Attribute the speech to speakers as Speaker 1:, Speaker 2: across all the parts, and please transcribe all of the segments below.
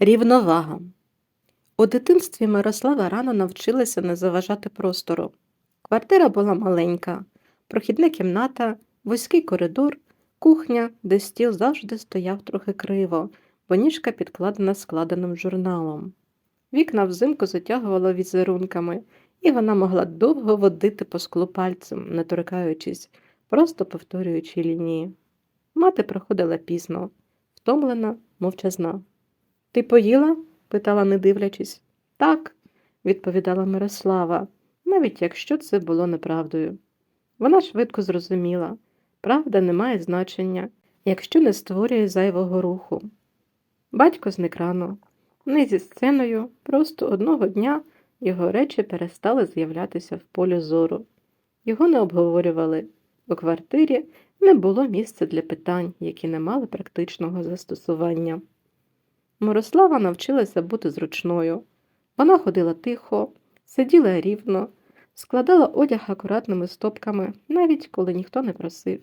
Speaker 1: Рівновага. У дитинстві Мирослава рано навчилася не заважати простору. Квартира була маленька, прохідна кімната, вузький коридор, кухня, де стіл завжди стояв трохи криво, бо ніжка підкладена складеним журналом. Вікна взимку затягувало візерунками, і вона могла довго водити по склу пальцем, не торкаючись, просто повторюючи лінії. Мати приходила пізно, втомлена, мовчазна. Ти поїла? питала, не дивлячись. Так, відповідала Мирослава, навіть якщо це було неправдою. Вона швидко зрозуміла правда не має значення, якщо не створює зайвого руху. Батько зник рано. Не зі сценою, просто одного дня його речі перестали з'являтися в полі зору. Його не обговорювали. У квартирі не було місця для питань, які не мали практичного застосування. Мирослава навчилася бути зручною. Вона ходила тихо, сиділа рівно, складала одяг акуратними стопками, навіть коли ніхто не просив.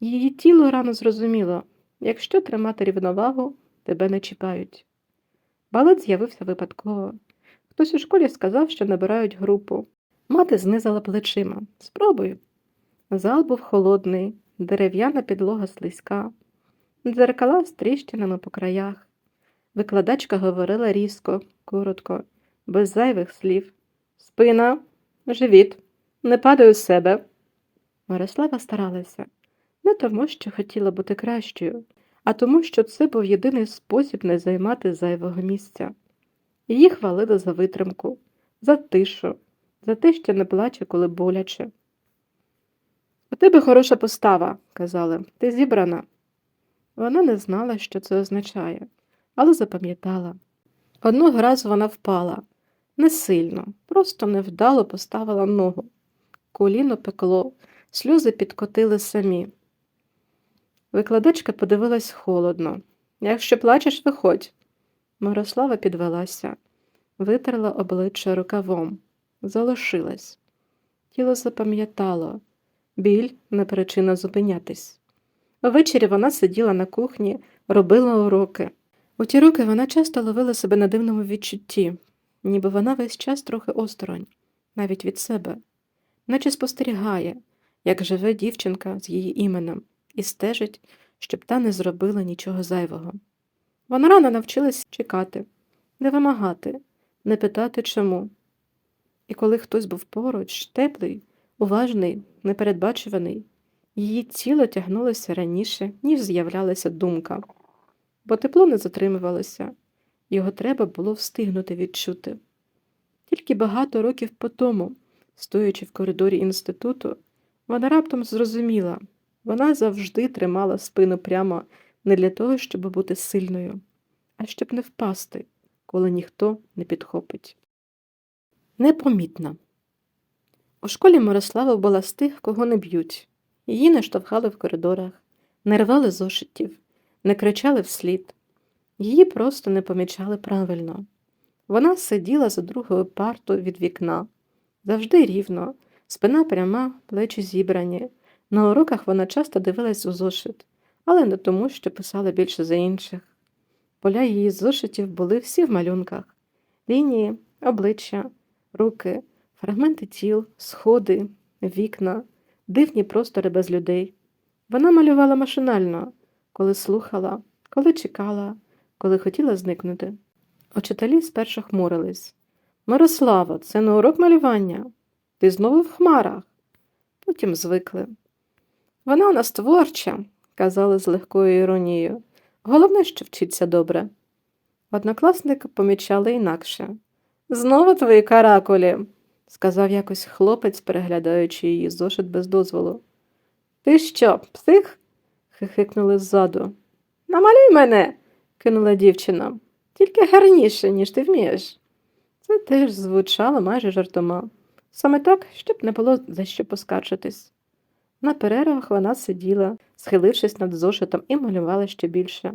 Speaker 1: Її тіло рано зрозуміло якщо тримати рівновагу, тебе не чіпають. Балет з'явився випадково. Хтось у школі сказав, що набирають групу. Мати знизила плечима. Спробую. Зал був холодний, дерев'яна підлога слизька, дзеркала з тріщинами по краях. Викладачка говорила різко, коротко, без зайвих слів. Спина, живіт, не падаю з себе. Мирослава старалася не тому, що хотіла бути кращою, а тому, що це був єдиний спосіб не займати зайвого місця. Її хвалили за витримку, за тишу, за те, що не плаче, коли боляче. У тебе хороша постава, казали, ти зібрана. Вона не знала, що це означає, але запам'ятала. Одного разу вона впала, не сильно, просто невдало поставила ногу. Коліно пекло, сльози підкотили самі. Викладачка подивилась холодно. Якщо плачеш, виходь. Мирослава підвелася, витерла обличчя рукавом, залишилась. Тіло запам'ятало біль не причина зупинятись. Ввечері вона сиділа на кухні, робила уроки. У ті роки вона часто ловила себе на дивному відчутті, ніби вона весь час трохи осторонь, навіть від себе, наче спостерігає, як живе дівчинка з її іменем, і стежить, щоб та не зробила нічого зайвого. Вона рано навчилась чекати, не вимагати, не питати чому. І коли хтось був поруч, теплий, уважний, непередбачуваний, її тіло тягнулося раніше, ніж з'являлася думка, бо тепло не затримувалося, його треба було встигнути відчути. Тільки багато років по тому, стоячи в коридорі інституту, вона раптом зрозуміла вона завжди тримала спину прямо не для того, щоб бути сильною, а щоб не впасти, коли ніхто не підхопить. Непомітна. У школі Мирослава була з тих, кого не б'ють. Її не штовхали в коридорах, не рвали зошитів, не кричали вслід. Її просто не помічали правильно. Вона сиділа за другою партою від вікна, завжди рівно, спина пряма, плечі зібрані. На уроках вона часто дивилась у зошит, але не тому, що писала більше за інших. Поля її зошитів були всі в малюнках лінії, обличчя, руки, фрагменти тіл, сходи, вікна, дивні простори без людей. Вона малювала машинально, коли слухала, коли чекала, коли хотіла зникнути. Учителі спершу хмурились. Мирослава, це не урок малювання. Ти знову в хмарах. Потім звикли. Вона у нас творча, казали з легкою іронією. Головне, що вчиться добре. Однокласники помічали інакше. Знову твої каракулі, сказав якось хлопець, переглядаючи її зошит без дозволу. Ти що, псих? Хихикнули ззаду. Намалюй мене, кинула дівчина, тільки гарніше, ніж ти вмієш. Це теж звучало майже жартома. Саме так, щоб не було за що поскаржитись. На перервах вона сиділа, схилившись над зошитом, і малювала ще більше,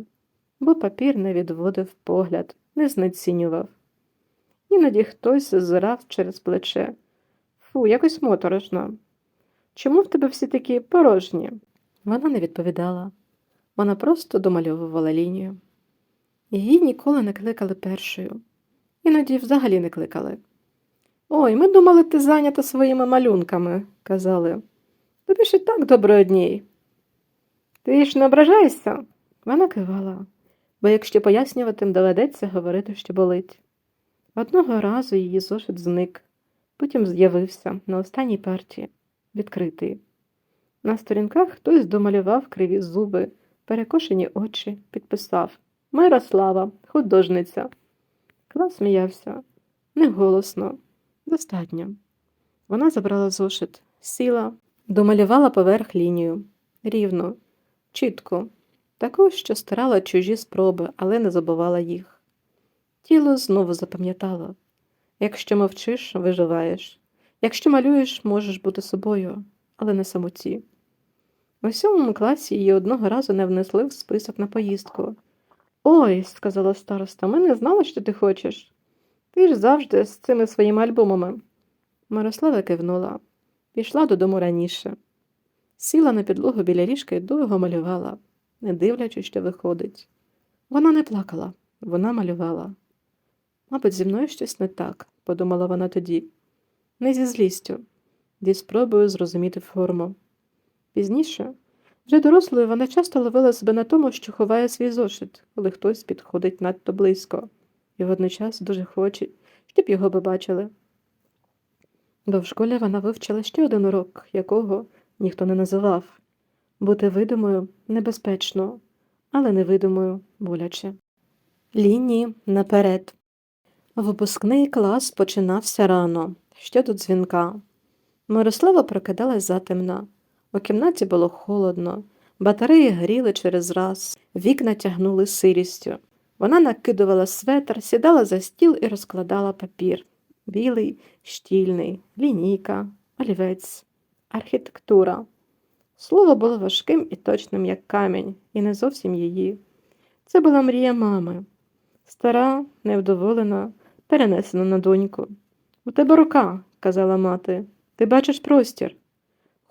Speaker 1: бо папір не відводив погляд, не знецінював. Іноді хтось зазирав через плече. Фу, якось моторошно. Чому в тебе всі такі порожні? Вона не відповідала. Вона просто домальовувала лінію. Її ніколи не кликали першою. Іноді взагалі не кликали. Ой, ми думали, ти зайнята своїми малюнками, казали. Тобі ж і так добре одній. Ти ж не ображаєшся? Вона кивала, бо якщо пояснюватим доведеться говорити, що болить. Одного разу її зошит зник, потім з'явився на останній парті, відкритий. На сторінках хтось домалював криві зуби, перекошені очі, підписав Мирослава, художниця. Клас сміявся. Неголосно, достатньо. Вона забрала зошит, сіла, домалювала поверх лінію. Рівно, чітко, таку, що старала чужі спроби, але не забувала їх. Тіло знову запам'ятало якщо мовчиш, виживаєш. Якщо малюєш, можеш бути собою, але не самоті. У сьомому класі її одного разу не внесли в список на поїздку. Ой, сказала староста, ми не знали, що ти хочеш. Ти ж завжди з цими своїми альбомами. Мирослава кивнула, пішла додому раніше. Сіла на підлогу біля ліжка і довго малювала, не дивлячись, що виходить. Вона не плакала, вона малювала. Мабуть, зі мною щось не так, подумала вона тоді. Не зі злістю, зі спробою зрозуміти форму. Пізніше, вже дорослою, вона часто ловила себе на тому, що ховає свій зошит, коли хтось підходить надто близько, і водночас дуже хоче, щоб його побачили. Бо в школі вона вивчила ще один урок, якого ніхто не називав бути видимою небезпечно, але невидимою боляче. Лінії наперед. Випускний клас починався рано, ще до дзвінка. Мирослава прокидалась затемна. У кімнаті було холодно, батареї гріли через раз, вікна тягнули сирістю. Вона накидувала светр, сідала за стіл і розкладала папір білий, щільний, лінійка, олівець, архітектура. Слово було важким і точним, як камінь, і не зовсім її. Це була мрія мами. Стара, невдоволена, перенесена на доньку. У тебе рука, казала мати, ти бачиш простір.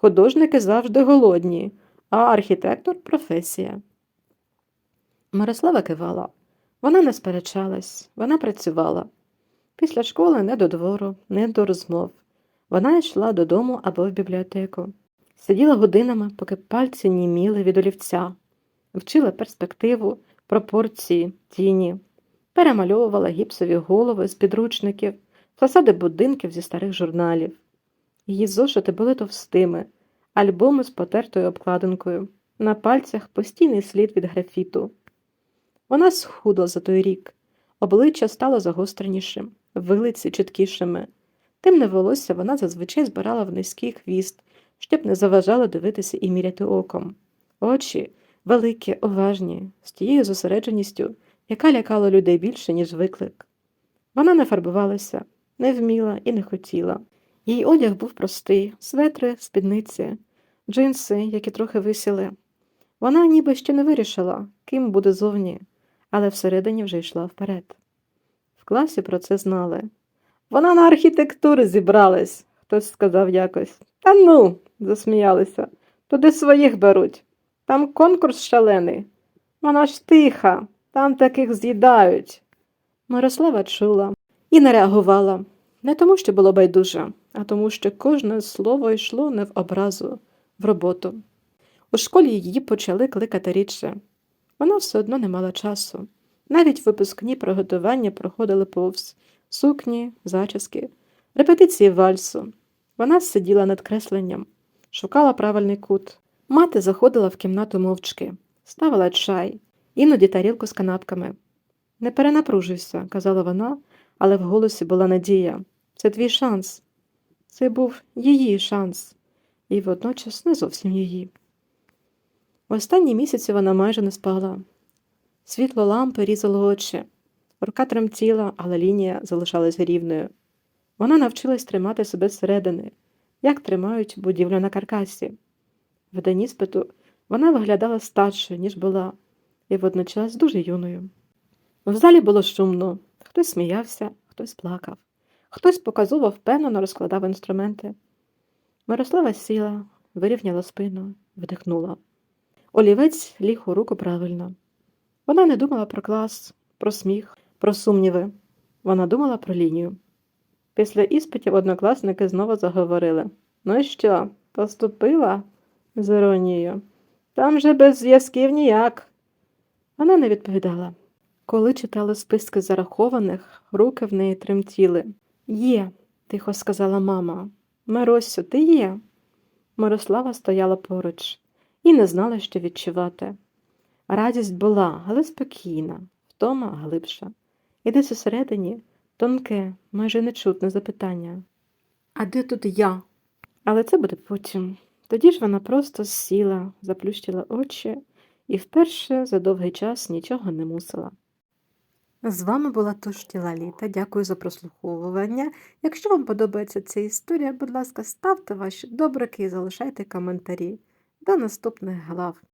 Speaker 1: Художники завжди голодні, а архітектор професія. Мирослава кивала. Вона не сперечалась, вона працювала. Після школи не до двору, не до розмов. Вона йшла додому або в бібліотеку. Сиділа годинами, поки пальці німіли від олівця, вчила перспективу, пропорції, тіні, перемальовувала гіпсові голови з підручників, фасади будинків зі старих журналів. Її зошити були товстими, альбоми з потертою обкладинкою, на пальцях постійний слід від графіту. Вона схудла за той рік, обличчя стало загостренішим, вилиці чіткішими. Темне волосся вона зазвичай збирала в низький хвіст, щоб не заважало дивитися і міряти оком. Очі великі, уважні, з тією зосередженістю, яка лякала людей більше, ніж виклик. Вона не фарбувалася, не вміла і не хотіла. Її одяг був простий светри, спідниці, джинси, які трохи висіли. Вона ніби ще не вирішила, ким буде зовні, але всередині вже йшла вперед. В класі про це знали. Вона на архітектуру зібралась, хтось сказав якось. Та ну, засміялися. Туди своїх беруть. Там конкурс шалений. Вона ж тиха, там таких з'їдають. Мирослава чула і не реагувала. Не тому, що було байдуже, а тому, що кожне слово йшло не в образу, в роботу. У школі її почали кликати рідше. Вона все одно не мала часу. Навіть випускні приготування проходили повз сукні, зачіски, репетиції вальсу. Вона сиділа над кресленням, шукала правильний кут. Мати заходила в кімнату мовчки, ставила чай, іноді тарілку з канапками. Не перенапружуйся, казала вона, але в голосі була надія. Це твій шанс. Це був її шанс, і водночас не зовсім її. В останні місяці вона майже не спала. Світло лампи різало очі, рука тремтіла, але лінія залишалась рівною. Вона навчилась тримати себе зсередини, як тримають будівлю на каркасі. В день іспиту вона виглядала старшою, ніж була, і водночас дуже юною. В залі було шумно, хтось сміявся, хтось плакав, хтось показово впевнено розкладав інструменти. Мирослава сіла, вирівняла спину, вдихнула. Олівець ліг у руку правильно. Вона не думала про клас, про сміх, про сумніви. Вона думала про лінію. Після іспитів однокласники знову заговорили. Ну і що, поступила? з іронією. Там же без зв'язків ніяк. Вона не відповідала. Коли читали списки зарахованих, руки в неї тремтіли. Є, тихо сказала мама. Миросю, ти є. Мирослава стояла поруч і не знала, що відчувати. Радість була, але спокійна, втома глибша. І десь усередині тонке, майже нечутне запитання. А де тут я? Але це буде потім. Тоді ж вона просто сіла, заплющила очі і вперше за довгий час нічого не мусила. З вами була Тоштіла Літа. Дякую за прослуховування. Якщо вам подобається ця історія, будь ласка, ставте ваші добрики і залишайте коментарі. До наступних глав.